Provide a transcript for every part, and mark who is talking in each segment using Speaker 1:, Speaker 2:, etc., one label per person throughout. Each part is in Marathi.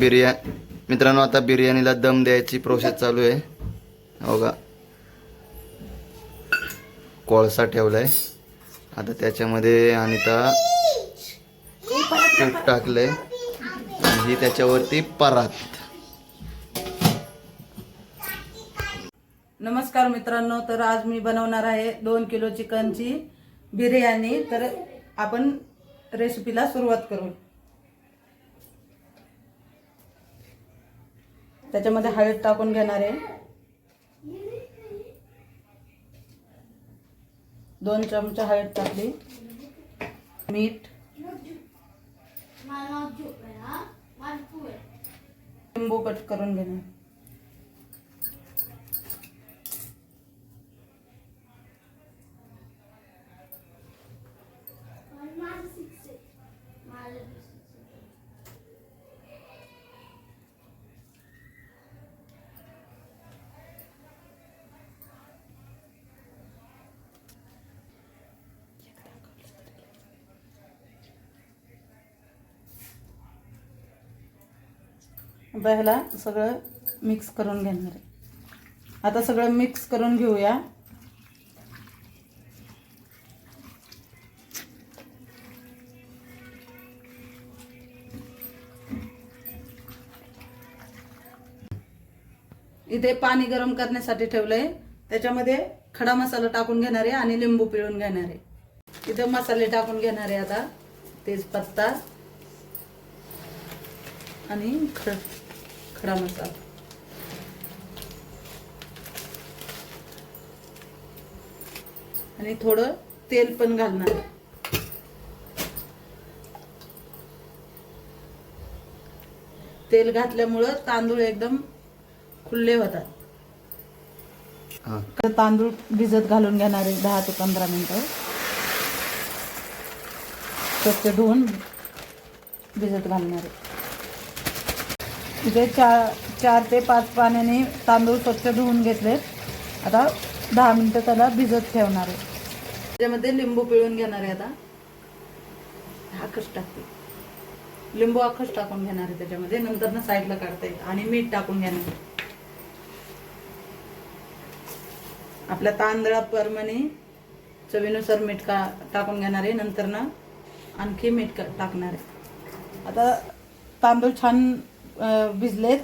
Speaker 1: बिर्या मित्रांनो आता बिर्याणीला दम द्यायची प्रोसेस चालू आहे. हो का? कोळसा ठेवलाय. आता त्याच्यामध्ये अनिता तूप टाकलंय. आणि ही त्याच्यावरती परात.
Speaker 2: नमस्कार मित्रांनो तर आज मी बनवणार आहे दोन किलो चिकनची बिर्याणी. तर आपण रेसिपीला सुरुवात करू. त्याच्यामध्ये हळद टाकून घेणार आहे. दोन चमचा हळद टाकली. मीठ. लिंबू कट करून घेणार. आता ह्याला सगळं मिक्स करून घेणार आहे. आता सगळं मिक्स करून घेऊया. इथे पाणी गरम करण्यासाठी ठेवलंय. त्याच्यामध्ये खडा मसाला टाकून घेणार आहे आणि लिंबू पिळून घेणार आहे. इथे मसाले टाकून घेणार आहे आता. तेजपत्ता आणि खड. खडा मसाला आणि थोडं तेल पण घालणार. तेल घातल्यामुळं तांदूळ एकदम खुल्ले होतात. तर तांदूळ भिजत घालून घेणार आहे दहा ते पंधरा मिनटं. स्वच्छ धुवून भिजत घालणार. आहे इथे चार चार ते पाच पाण्याने तांदूळ स्वच्छ धुवून घेतले आता दहा मिनटं त्याला भिजत ठेवणार आहे. त्याच्यामध्ये लिंबू पिळून घेणार आहे आता. आखच टाकते. लिंबू आखच टाकून घेणार आहे त्याच्यामध्ये. नंतर ना साईडला काढता येईल. आणि मीठ टाकून घेणार आहे. आपल्या तांदळाप्रमाणे चवीनुसार मीठ का टाकून घेणार आहे. नंतर ना आणखी मीठ टाकणार आहे. आता तांदूळ छान भिजलेत.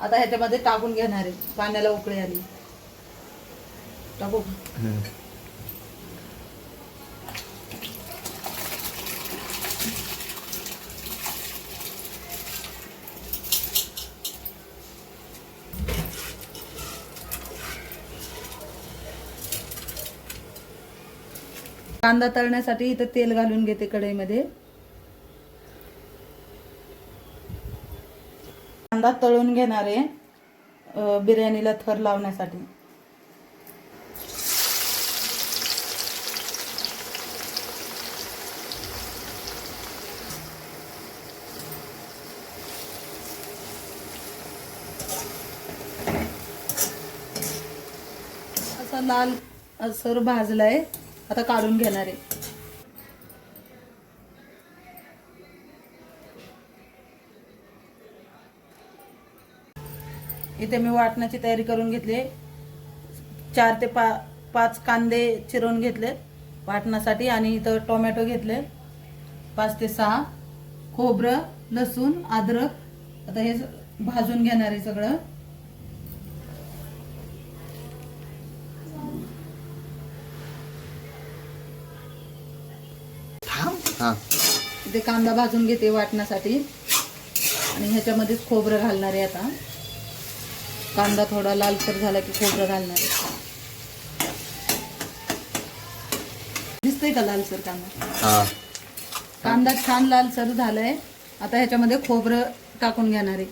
Speaker 2: आता ह्याच्यामध्ये टाकून घेणार आहे. पाण्याला उकळी आली. टाकू. कांदा तळण्यासाठी इथं तेल घालून घेते कढईमध्ये. कांदा तळून घेणार आहे बिर्याणीला थर लावण्यासाठी. असा लाल सर भाजलाय आता काढून घेणार आहे. इथे मी वाटण्याची तयारी करून घेतली. चार ते पा पाच कांदे चिरून घेतले वाटण्यासाठी आणि इथं टोमॅटो घेतले. पाच ते सहा. खोबरं लसूण अद्रक. आता हे भाजून घेणार आहे सगळं.
Speaker 1: हा.
Speaker 2: इथे कांदा भाजून घेते वाटण्यासाठी आणि ह्याच्यामध्येच खोबरं घालणार आहे आता. कांदा थोडा लालसर झाला की खोबरं घालणार. आहे दिसतंय का लालसर कांदा?
Speaker 1: हा.
Speaker 2: कांदा छान लालसर झालाय. आता ह्याच्यामध्ये खोबरं टाकून घेणार आहे.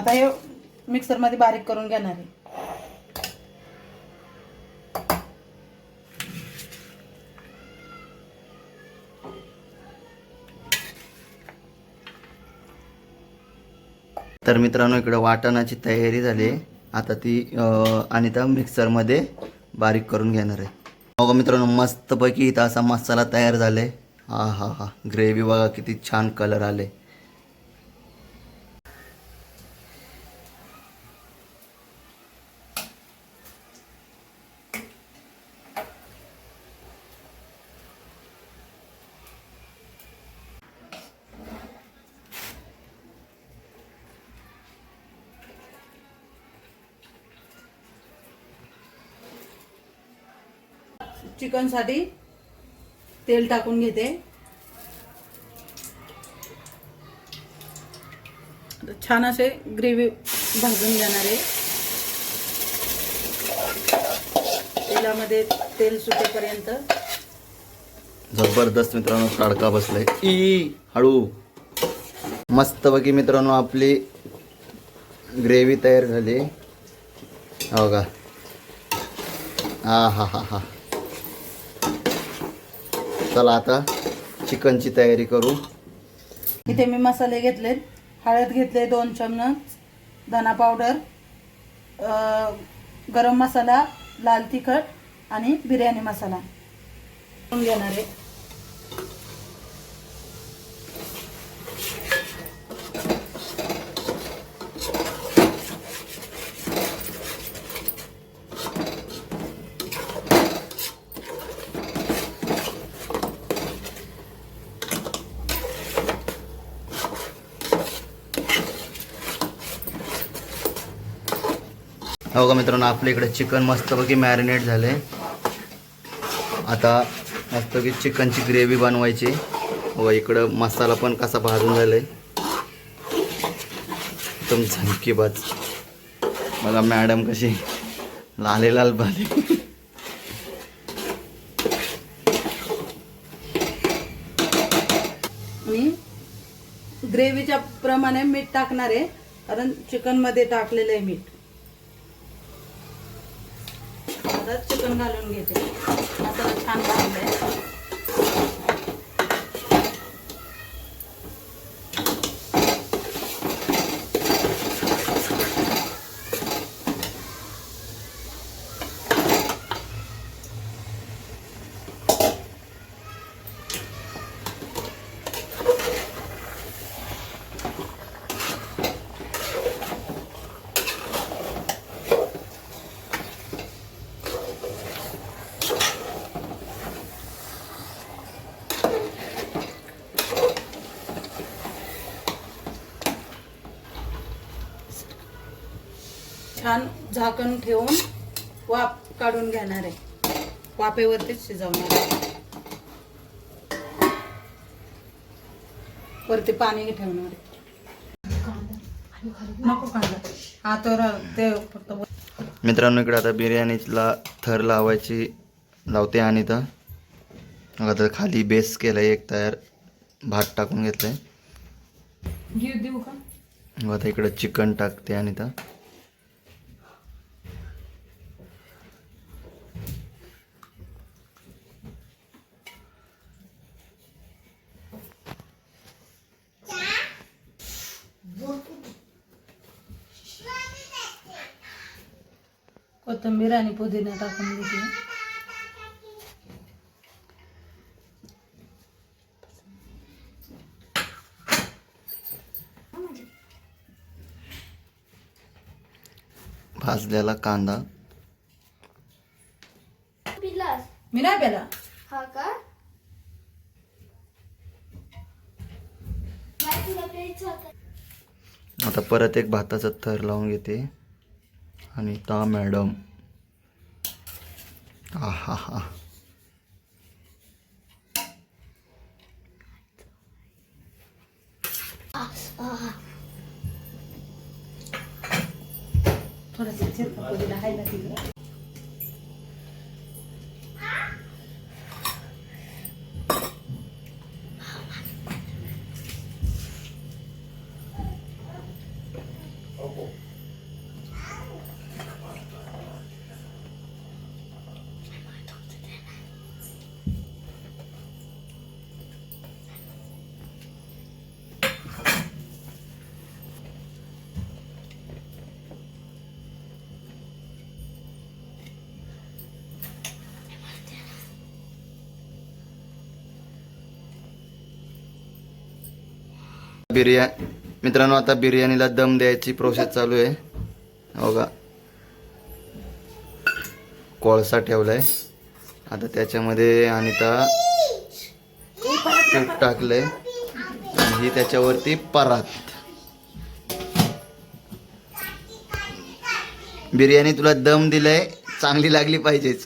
Speaker 2: आता हे मिक्सरमध्ये बारीक करून घेणार आहे.
Speaker 1: तर मित्रांनो इकडं वाटणाची तयारी झाली आता ती आणि अनिता मिक्सरमध्ये बारीक करून घेणार आहे. हो बघा मित्रांनो मस्तपैकी इथं असा मसाला तयार झालाय. हा हा हा ग्रेव्ही बघा किती छान कलर आले
Speaker 2: चिकनसाठी तेल टाकून घेते. छान असे ग्रेव्ही भाजून जाणार आहे. तेलामध्ये तेल सुटेपर्यंत.
Speaker 1: जबरदस्त मित्रांनो तडका बसलाय. ई हळू. मस्तपैकी मित्रांनो आपली ग्रेव्ही तयार झाली. हो का? हा हा हा हा. चला आता चिकनची तयारी करू.
Speaker 2: इथे मी मसाले घेतले हळद घेतले दोन चमच धना पावडर गरम मसाला लाल तिखट आणि बिर्याणी मसाला. घेऊन घेणार आहे.
Speaker 1: हो का मित्रांनो आपल्या इकडे चिकन मस्तपैकी मॅरिनेट झाले आता मस्तपैकी चिकनची ग्रेव्ही बनवायची. व इकडं मसाला पण कसा भाजून झालाय. एकदम झणकीबाज बघा मॅडम कशी लाले लाल भाले
Speaker 2: मी ग्रेव्हीच्या प्रमाणे मीठ टाकणार आहे कारण चिकनमध्ये टाकलेलं आहे मीठ आता चिकन घालून घेते. मसाला छान भाजलाय छान झाकण ठेवून वाफ काढून घेणार आहे. वाफेवरतीच शिजवणार आहे. वरती पाणी ठेवणार आहे. नको कांदा. हा तर ते फक्त
Speaker 1: मित्रांनो इकडे आता बिर्याणीला थर लावायची लावते आणि तर आता खाली बेस केलाय एक तयार भात टाकून घेतलाय.
Speaker 2: घेऊ देऊ का?
Speaker 1: मग आता इकडं चिकन टाकते आणि तर
Speaker 2: कोथिंबीर आणि पुदिना टाकून घेते.
Speaker 1: भाजलेला कांदा.
Speaker 3: पिलास?
Speaker 2: मी नाही
Speaker 3: हा का?
Speaker 1: आता परत एक भाताचा थर लावून घेते. आणि ता मॅडम. हा हा हा
Speaker 2: थोडासा चिरका पुदिना आहे ना
Speaker 1: बिर्या मित्रांनो आता बिर्याणीला दम द्यायची प्रोसेस चालू आहे. हो का कोळसा ठेवलाय. आता त्याच्यामध्ये अनिता तूप टाकलंय. आणि ही त्याच्यावरती परात. बिर्याणी तुला दम दिलाय चांगली लागली पाहिजेच.